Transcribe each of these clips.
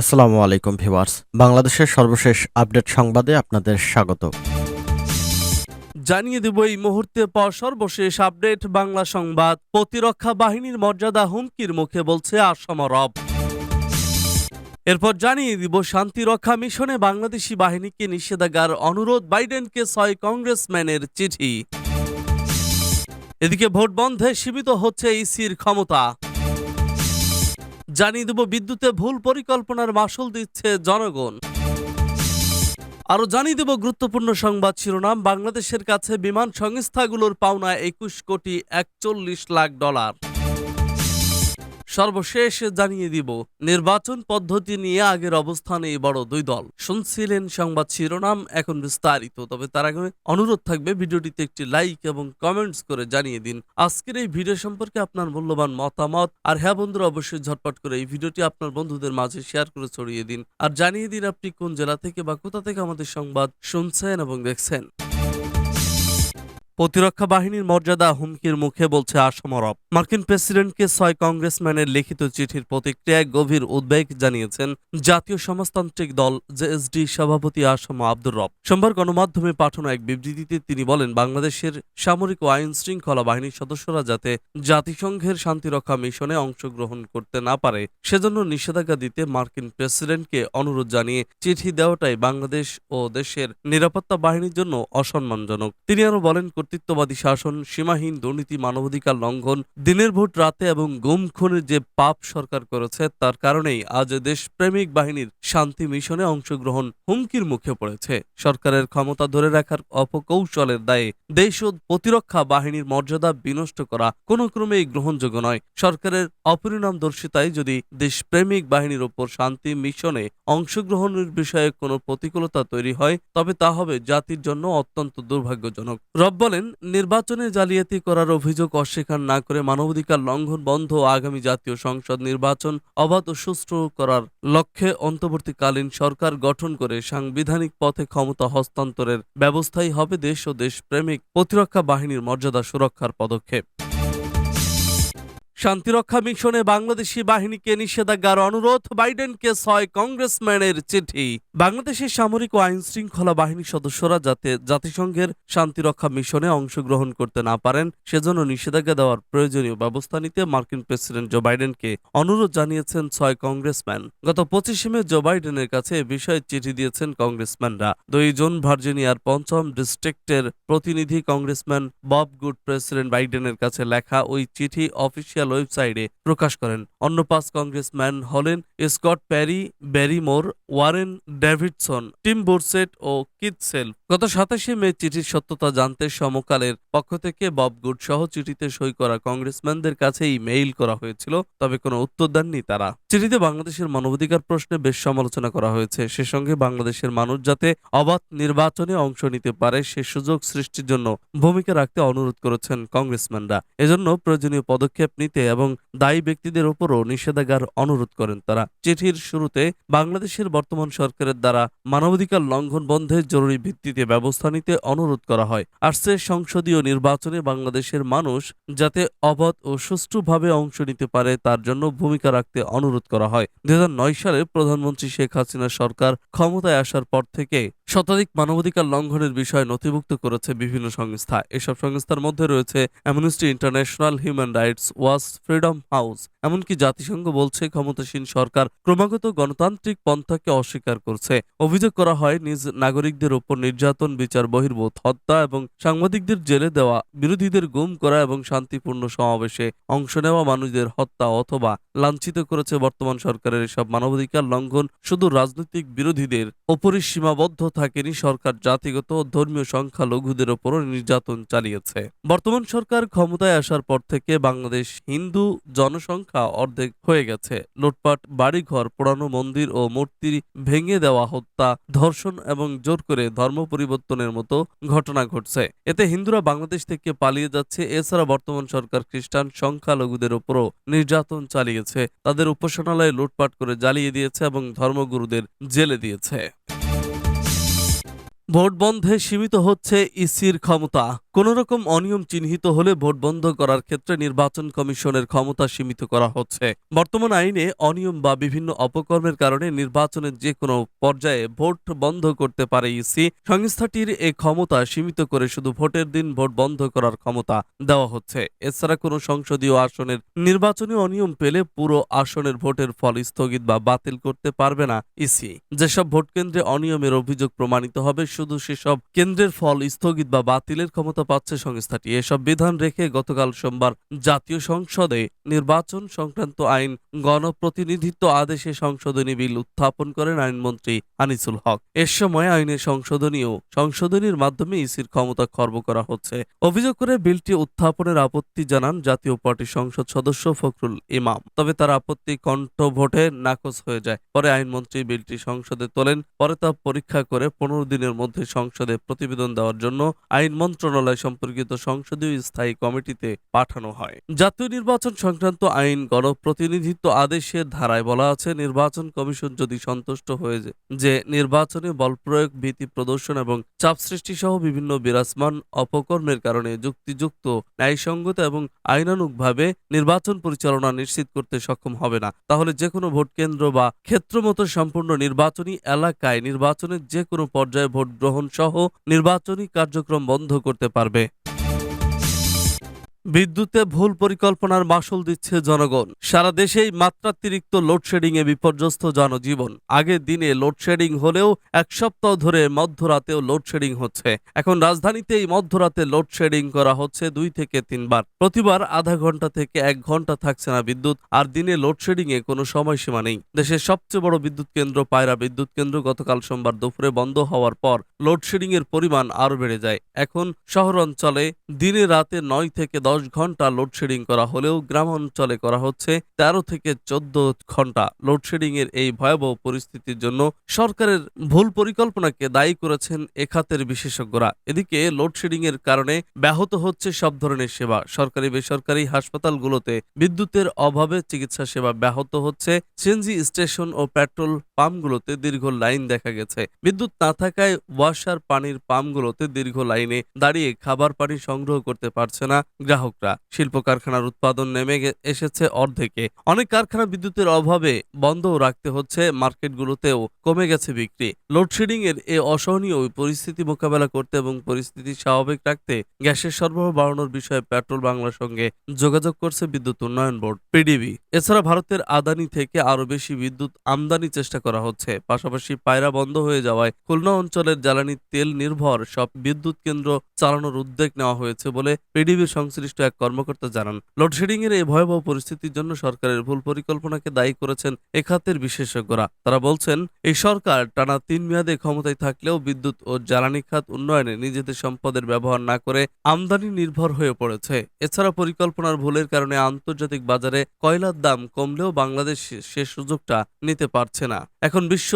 আসসালামু আলাইকুম ভিউয়ার্স। বাংলাদেশের সর্বশেষ আপডেট সংবাদে আপনাদের স্বাগত। জানিয়ে দেব এই মুহূর্তে পর সর্বশেষ আপডেট, বাংলা সংবাদ। প্রতিরক্ষা বাহিনীর মর্যাদা হুমকির মুখে বলছে আসাম রব। এরপর জানিয়ে দিব শান্তিরক্ষা মিশনে বাংলাদেশি বাহিনীকে নিষেধাজ্ঞার অনুরোধ, বাইডেনকে ছয় কংগ্রেসম্যানের চিঠি। এদিকে ভোট বন্ধে সীমিত হচ্ছে ইসির ক্ষমতা। জানিয়ে দেব, বিদ্যুতে ভুল পরিকল্পনার মাসুল দিচ্ছে জনগণ। আরও জানিয়ে দেব গুরুত্বপূর্ণ সংবাদ শিরোনাম, বাংলাদেশের কাছে বিমান সংস্থাগুলোর পাওনা একুশ কোটি একচল্লিশ লাখ ডলার। সর্বশেষ জানিয়ে দিব, নির্বাচন পদ্ধতি নিয়ে আগের অবস্থানে এই বড় দুই দল। শুনছিলেন সংবাদ শিরোনাম, এখন বিস্তারিত। তবে তার আগে অনুরোধ থাকবে ভিডিওটিতে একটি লাইক এবং কমেন্টস করে জানিয়ে দিন। আজকের এই ভিডিও সম্পর্কে আপনার মূল্যবান মতামত। আর হ্যাঁ বন্ধুরা, অবশ্যই ঝটপট করে এই ভিডিওটি আপনার বন্ধুদের মাঝে শেয়ার করে ছড়িয়ে দিন। আর জানিয়ে দিন আপনি কোন জেলা থেকে বা কোথা থেকে আমাদের সংবাদ শুনছেন এবং দেখছেন। প্রতিরক্ষা বাহিনীর মর্যাদা হুমকির মুখে বলছে আসাম আরব মার্কিন প্রেসিডেন্টকে ছয় কংগ্রেসম্যানের লিখিত চিঠির প্রতিক্রিয়ায় গভীর উদ্বেগ জানিয়েছেন জাতীয় সমাজতান্ত্রিক দল জেএসডি সভাপতি আসাম আব্দুর রব। সোমবার গণমাধ্যমে পাঠানো এক বিবৃতিতে তিনি বলেন, বাংলাদেশের সামরিক ও আইন শৃঙ্খলা বাহিনীর সদস্যরা যাতে জাতিসংঘের শান্তিরক্ষা মিশনে অংশগ্রহণ করতে না পারে, সেজন্য নিষেধাজ্ঞা দিতে মার্কিন প্রেসিডেন্টকে অনুরোধ জানিয়ে চিঠি দেওয়াটাই বাংলাদেশ ও দেশের নিরাপত্তা বাহিনীর জন্য অসম্মানজনক। তিনি আরও বলেন কর্তৃত্ববাদী শাসন, সীমাহীন দুর্নীতি, মানবাধিকার লঙ্ঘন, দিনের ভোট, রাতে এবং গুম খুনের যে পাপ সরকার করেছে, তার কারণেই আজ দেশপ্রেমিক বাহিনীর শান্তি মিশনে অংশগ্রহণ হুমকির মুখে পড়েছে। সরকারের ক্ষমতা ধরে রাখার অপকৌশলের দায়ে দেশ ও প্রতিরক্ষা বাহিনীর মর্যাদা বিনষ্ট করা কোনো ক্রমেই গ্রহণযোগ্য নয়। সরকারের অপরিণামদর্শিতায় যদি দেশপ্রেমিক বাহিনীর ওপর শান্তি মিশনে অংশগ্রহণের বিষয়ে কোনো প্রতিকূলতা তৈরি হয়, তবে তা হবে জাতির জন্য অত্যন্ত দুর্ভাগ্যজনক। রব বলেন নির্বাচনে জালিয়াতি করার অভিযোগ অস্বীকার না করে মানবাধিকার লঙ্ঘন বন্ধ আগামী জাতীয় সংসদ নির্বাচন অবাধ ও সুষ্ঠু করার লক্ষ্যে অন্তর্বর্তীকালীন সরকার গঠন করে সাংবিধানিক পথে ক্ষমতা হস্তান্তরের ব্যবস্থাই হবে দেশ ও দেশপ্রেমিক প্রতিরক্ষা বাহিনীর মর্যাদা সুরক্ষার পদক্ষেপ। শান্তিরক্ষা মিশনে বাংলাদেশি বাহিনীকে নিষেধাজ্ঞার অনুরোধ, বাইডেনকে ছয় কংগ্রেসম্যানের চিঠি। বাংলাদেশের সামরিক ও আইন শৃঙ্খলা বাহিনীর সদস্যরা যাতে জাতিসংঘের শান্তিরক্ষা মিশনে অংশগ্রহণ করতে না পারেন, সেজন্য নিষেধাজ্ঞা দেওয়ার প্রয়োজনীয় ব্যবস্থা নিতে মার্কিন প্রেসিডেন্ট জো বাইডেনকে অনুরোধ জানিয়েছেন ছয় কংগ্রেসম্যান। গত পঁচিশে মে জো বাইডেনের কাছে এ বিষয়ে চিঠি দিয়েছেন কংগ্রেসম্যানরা। দুইজন ভার্জিনিয়ার পঞ্চম ডিস্ট্রিক্টের প্রতিনিধি কংগ্রেসম্যান বব গুড প্রেসিডেন্ট বাইডেনের কাছে লেখা ওই চিঠি অফিসিয়াল ওয়েবসাইটে প্রকাশ করেন। অন্য পাঁচ কংগ্রেসম্যান হলেন Scott Perry, Barrymore, Warren Davidson, Tim Burchett ও কিথ সেল গত সাতাশে মে চিঠির সত্যতা জানতে সমকালের পক্ষ থেকে বব গুড সহ চিঠিতে সই করা কংগ্রেসম্যানদের কাছেই মেইল করা হয়েছিল, তবে কোনো উত্তর দেননি তারা। চিঠিতে বাংলাদেশের মানবাধিকার প্রশ্নে বেশ সমালোচনা করা হয়েছে। সে সঙ্গে বাংলাদেশের মানুষ যাতে অবাধ নির্বাচনে অংশ নিতে পারে, সে সুযোগ সৃষ্টির জন্য ভূমিকা রাখতে অনুরোধ করেছেন কংগ্রেসম্যানরা। এজন্য প্রয়োজনীয় পদক্ষেপ নিতে এবং দায়ী ব্যক্তিদের উপরও নিষেধাজ্ঞার অনুরোধ করেন তারা। চিঠির শুরুতে বাংলাদেশের বর্তমান সরকারের দ্বারা মানবাধিকার লঙ্ঘন বন্ধে জরুরি ভিত্তিতে ব্যবস্থা নিতে অনুরোধ করা হয়। আসছে সংসদীয় নির্বাচনে বাংলাদেশের মানুষ যাতে অবাধ ও সুষ্ঠুভাবে অংশ নিতে পারে তার জন্য ভূমিকা রাখতে অনুরোধ করা হয়। দু হাজার নয় সালে প্রধানমন্ত্রী শেখ হাসিনা সরকার ক্ষমতায় আসার পর থেকে শতাধিক মানবাধিকার লঙ্ঘনের বিষয় নথিভুক্ত করেছে বিভিন্ন সংস্থা। এসব সংস্থার মধ্যে রয়েছে Amnesty International Human Rights Watch Freedom House এমনকি জাতিসংঘ বলছে ক্ষমতাসীন সরকার ক্রমাগত গণতান্ত্রিক পন্থাকে অস্বীকার করছে। অভিযোগ করা হয়, নিজ নাগরিকদের উপর নির্যাতন, বিচার, বহির্ভূত হত্যা এবং সাংবাদিকদের জেলে দেওয়া, বিরোধীদের গুম করা এবং শান্তিপূর্ণ সমাবেশে অংশ নেওয়া, মানুষদের হত্যা অথবা লাঞ্ছিত করেছে বর্তমান সরকারের এসব মানবাধিকার লঙ্ঘন শুধু রাজনৈতিক বিরোধীদের ওপরই সীমাবদ্ধ থাকেনি, সরকার জাতিগত ও ধর্মীয় সংখ্যালঘুদের ওপরও নির্যাতন চালিয়েছে। বর্তমান সরকার ক্ষমতায় আসার পর থেকে বাংলাদেশ হিন্দু জনসংখ্যা অর্ধেক হয়ে গেছে। লুটপাট, বাড়িঘর পোড়ানো মন্দির ও মূর্তি ভেঙে দেওয়া, হত্যা, ধর্ষণ এবং জোর করে ধর্ম পরিবর্তনের মতো ঘটনা ঘটছে। এতে হিন্দুরা বাংলাদেশ থেকে পালিয়ে যাচ্ছে। এছাড়া বর্তমান সরকার খ্রিস্টান সংখ্যালঘুদের উপরও নির্যাতন চালিয়েছে। তাদের উপাসনালয়ে লুটপাট করে জ্বালিয়ে দিয়েছে এবং ধর্মগুরুদের জেলে দিয়েছে। ভোট বন্ধে সীমিত হচ্ছে ইসির ক্ষমতা। কোন রকম অনিয়ম চিহ্নিত হলে ভোট বন্ধ করার ক্ষেত্রে নির্বাচন কমিশনের ক্ষমতা সীমিত করা হচ্ছে। বর্তমান আইনে অনিয়ম বা বিভিন্ন অপকর্মের কারণে নির্বাচনের যে কোনো পর্যায়ে ভোট বন্ধ করতে পারে ইসি। সংস্থাটির এই ক্ষমতা সীমিত করে শুধু ভোটের দিন ভোট বন্ধ করার ক্ষমতা দেওয়া হচ্ছে। এছাড়া কোনো সংসদীয় আসনের নির্বাচনী অনিয়ম পেলে পুরো আসনের ভোটের ফল স্থগিত বা বাতিল করতে পারবে না ইসি। যেসব ভোট কেন্দ্রে অনিয়মের অভিযোগ প্রমাণিত হবে শুধু সেসব কেন্দ্রের ফল স্থগিত বা বাতিলের ক্ষমতা পাচ্ছে সংস্থাটি। এসব বিধান রেখে গতকাল সোমবার জাতীয় সংসদে নির্বাচন সংক্রান্ত আইন গণপ্রতিনিধিত্ব আদেশে সংশোধনী বিল উত্থাপন করেন আইনমন্ত্রী আনিসুল হক। এর সময় আইনের সংশোধনী ও সংশোধনীর মাধ্যমে ইসির ক্ষমতা খর্ব করা হচ্ছে। অভিযোগ করে বিলটি উত্থাপনের আপত্তি জানান জাতীয় পার্টির সংসদ সদস্য ফখরুল ইমাম। তবে তার আপত্তি কণ্ঠ ভোটে নাকচ হয়ে যায়। পরে আইনমন্ত্রী বিলটি সংসদে তোলেন, পরে তা পরীক্ষা করে পনেরো দিনের মধ্যে সংসদে প্রতিবেদন দেওয়ার জন্য আইন মন্ত্রণালয় সম্পর্কিত সংসদীয় স্থায়ী কমিটিতে পাঠানো হয়। জাতীয় নির্বাচন সংক্রান্ত আইন গণপ্রতিনিধিত্ব আদেশের ধারায় বলা আছে, নির্বাচন কমিশন যদি সন্তুষ্ট হয়ে যে- নির্বাচনে বল প্রয়োগ, ভীতি প্রদর্শন এবং চাপ সৃষ্টি সহ বিভিন্ন বিরাজমান অপকর্মের কারণে যুক্তিযুক্ত, ন্যায়সঙ্গত এবং আইনানুগভাবে নির্বাচন পরিচালনা নিশ্চিত করতে সক্ষম হবে না। তাহলে যে কোনো ভোট কেন্দ্র বা ক্ষেত্রমতো সম্পূর্ণ নির্বাচনী এলাকায় নির্বাচনের যে কোনো পর্যায়ে ভোট গ্রহণ সহ নির্বাচনী কার্যক্রম বন্ধ করতে পারবে। বিদ্যুতে ভুল পরিকল্পনার মাসুল দিচ্ছে জনগণ। সারা দেশেই মাত্রাতিরিক্ত লোডশেডিং এ বিপর্যস্ত জনজীবন। আগের দিনে লোডশেডিং হলেও এক সপ্তাহ ধরে মধ্যরাতেও লোডশেডিং হচ্ছে। এখন রাজধানীতেই মধ্যরাতে লোডশেডিং করা হচ্ছে দুই থেকে তিনবার। প্রতিবার আধা ঘণ্টা থেকে এক ঘণ্টা থাকছে না বিদ্যুৎ, আর দিনে লোডশেডিং এ কোনো সময়সীমা নেই। দেশের সবচেয়ে বড় বিদ্যুৎ কেন্দ্র পায়রা বিদ্যুৎ কেন্দ্র গতকাল সোমবার দুপুরে বন্ধ হওয়ার পর লোডশেডিং এর পরিমাণ আরও বেড়ে যায়। এখন শহর অঞ্চলে দিনে রাতে নয় থেকে দশ ঘণ্টা লোডশেডিং করা হলেও গ্রাম অঞ্চলে করা হচ্ছে তেরো থেকে চোদ্দ ঘণ্টা লোডশেডিং এর এই ভয়াবহ পরিস্থিতির জন্য সরকারের ভুল পরিকল্পনাকে দায়ী করেছেন এ খাতের বিশেষজ্ঞরা। এদিকে লোডশেডিং এর কারণে ব্যাহত হচ্ছে সব ধরনের সেবা। সরকারি, বেসরকারি হাসপাতালগুলোতে বিদ্যুতের অভাবে চিকিৎসা সেবা ব্যাহত হচ্ছে। সিএনজি স্টেশন ও পেট্রোল পাম্পগুলোতে দীর্ঘ লাইন দেখা গেছে। বিদ্যুৎ না থাকায় ওয়াসার পানির পাম্পগুলোতে দীর্ঘ লাইনে দাঁড়িয়ে খাবার পানি সংগ্রহ করতে পারছে না গ্রাহকরা। শিল্প কারখানার উৎপাদন নেমে এসেছে অর্ধেকে। অনেক কারখানা বিদ্যুতের অভাবে বন্ধও রাখতে হচ্ছে, মার্কেটগুলোতেও কমে গেছে বিক্রি। লোডশেডিং এর এ অসহনীয় পরিস্থিতি মোকাবেলা করতে এবং পরিস্থিতি স্বাভাবিক রাখতে গ্যাসের সরবরাহ বাড়ানোর বিষয়ে পেট্রোল বাংলার সঙ্গে যোগাযোগ করছে বিদ্যুৎ উন্নয়ন বোর্ড, পিডিবি। এছাড়া ভারতের আদানি থেকে আরও বেশি বিদ্যুৎ আমদানি চেষ্টা করা হচ্ছে। পাশাপাশি পায়রা বন্ধ হয়ে যাওয়ায় খুলনা অঞ্চলের জ্বালানি তেল নির্ভর সব বিদ্যুৎ কেন্দ্র চালানোর উদ্যোগ নেওয়া হয়েছে বলে পিডিবির সংশ্লিষ্ট এক কর্মকর্তা জানান। লোডশেডিং এর এই ভয়াবহ পরিস্থিতির জন্য সরকারের ভুল পরিকল্পনাকে দায়ী করেছেন এ খাতের বিশেষজ্ঞরা। তারা বলছেন, এই সরকার টানা তিন মেয়াদে ক্ষমতায় থাকলেও বিদ্যুৎ ও জ্বালানি খাত উন্নয়নে নিজেদের সম্পদের ব্যবহার না করে আমদানি নির্ভর হয়ে পড়েছে। এছাড়া পরিকল্পনার ভুলের কারণে আন্তর্জাতিক বাজারে কয়লার দাম কমলেও বাংলাদেশ সে সুযোগটা নিতে পারছে না। এখন বিশ্ব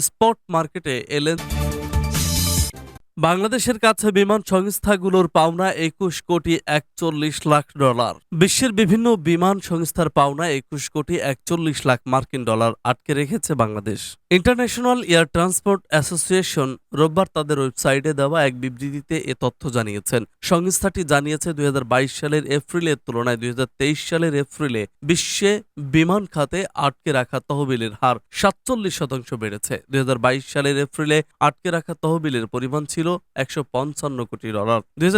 স্পট মার্কেটে এলেন বাংলাদেশের কাছে বিমান সংস্থাগুলোর পাওনা একুশ কোটি একচল্লিশ লাখ ডলার। বিশ্বের বিভিন্ন বিমান সংস্থার পাওনা একুশ কোটি একচল্লিশ লাখ মার্কিন ডলার আটকে রেখেছে Bangladesh. International Air Transport Association রোববার তাদের ওয়েবসাইটে দেওয়া এক বিবৃতিতে এ তথ্য জানিয়েছেন। সংস্থাটি জানিয়েছে, দুই হাজার বাইশ সালের এপ্রিলের তুলনায় দুই হাজার তেইশ সালের এপ্রিলে বিশ্বে বিমান খাতে আটকে রাখা তহবিলের হার সাতচল্লিশ শতাংশ বেড়েছে। দুই হাজার বাইশ সালের এপ্রিলে আটকে রাখা তহবিলের পরিমাণ ছিল একশো পঞ্চান্ন কোটি ডলার। দুই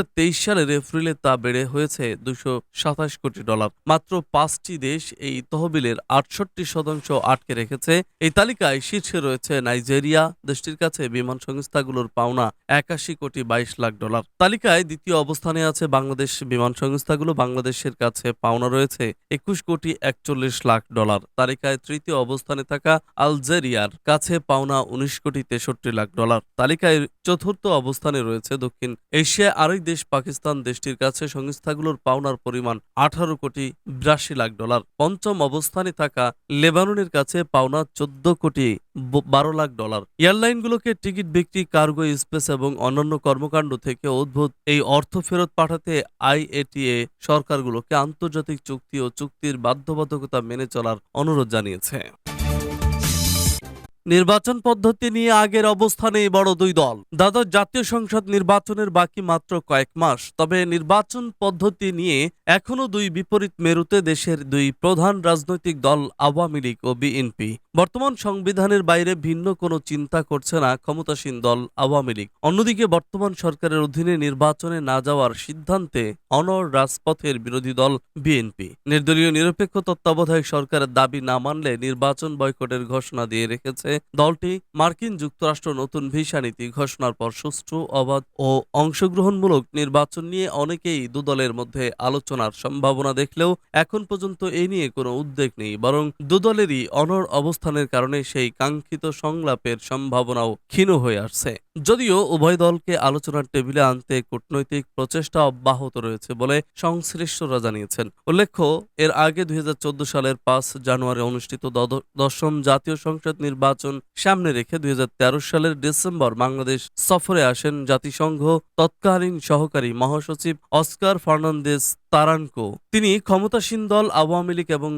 সালের এপ্রিলে তা বেড়ে হয়েছে দুশো সাতাশ কোটি ডলার। মাত্র পাঁচটি দেশ এই তহবিলের আটষট্টি শতাংশ আটকে রেখেছে। এই তালিকায় শীর্ষে রয়েছে নাইজেরিয়া, দেশটির কাছে বিমান সংস্থাগুলোর পাওনা একাশি কোটি বাইশ লাখ ডলার। তালিকায় দ্বিতীয় অবস্থানে আছে বাংলাদেশ বিমান সংস্থাগুলো। বাংলাদেশের কাছে পাওনা রয়েছে একুশ কোটি একচল্লিশ লাখ ডলার। তালিকায় তৃতীয় অবস্থানে থাকা আলজেরিয়ার কাছে পাওনা উনিশ কোটি তেষট্টি লাখ ডলার। তালিকায় চতুর্থ অবস্থানে রয়েছে। দক্ষিণ এশিয়ায় আরেক দেশ পাকিস্তান। দেশটির কাছে সংস্থাগুলোর পাওনার পরিমাণ আঠারো কোটি বিরাশি লাখ ডলার। পঞ্চম অবস্থানে থাকা লেবাননের কাছে পাওনা চোদ্দ কোটি বারো লাখ ডলার। এয়ারলাইনগুলোকে টিকিট বিক্রি, কার্গো, স্পেস এবং অন্যান্য কর্মকাণ্ড থেকে উদ্ভূত এই অর্থ ফেরত পাঠাতে আইএটিএ সরকারগুলোকে আন্তর্জাতিক চুক্তি ও চুক্তির বাধ্যবাধকতা মেনে চলার অনুরোধ জানিয়েছে। নির্বাচন পদ্ধতি নিয়ে আগের অবস্থানে বড় দুই দল। দ্বাদশ জাতীয় সংসদ নির্বাচনের বাকি মাত্র কয়েক মাস, তবে নির্বাচন পদ্ধতি নিয়ে এখনও দুই বিপরীত মেরুতে দেশের দুই প্রধান রাজনৈতিক দল আওয়ামী লীগ ও বিএনপি। বর্তমান সংবিধানের বাইরে ভিন্ন কোনো চিন্তা করছে না ক্ষমতাসীন দল আওয়ামী লীগ। অন্যদিকে বর্তমান সরকারের অধীনে নির্বাচনে না যাওয়ার সিদ্ধান্তে অনর রাজপথের বিরোধী দল বিএনপি। নির্দলীয় নিরপেক্ষ তত্ত্বাবধায়ক সরকারের দাবি না মানলে নির্বাচন বয়কটের ঘোষণা দিয়ে রেখেছে দলটি মার্কিন যুক্তরাষ্ট্র নতুন ভিসা নীতি ঘোষণার পর সুষ্ঠু, অবাধ ও অংশগ্রহণমূলক নির্বাচন নিয়ে অনেকেই দুদলের মধ্যে আলোচনার সম্ভাবনা দেখলেও এখন পর্যন্ত এ নিয়ে কোনো উদ্বেগ নেই, বরং দুদলেরই অনর অবস্থানের কারণে সেই কাঙ্ক্ষিত সংলাপের সম্ভাবনাও ক্ষীণ হয়ে আসছে। যদিও উভয় দলকে আলোচনার টেবিলে আনতে কূটনৈতিক প্রচেষ্টা অব্যাহত রয়েছে বলে সংশ্লিষ্টরা জানিয়েছেন। উল্লেখ্য, এর আগে দুই হাজার চোদ্দ সালের পাঁচ জানুয়ারি অনুষ্ঠিত দশম জাতীয় সংসদ নির্বাচন সামনে রেখে দুই হাজার তেরো সালের ডিসেম্বর বাংলাদেশ সফরে আসেন জাতিসংঘ তৎকালীন সহকারী মহাসচিব অস্কার ফার্নান্দেস তারানকো। তিনি ক্ষমতাসীন দল, আওয়ামী লীগ এবং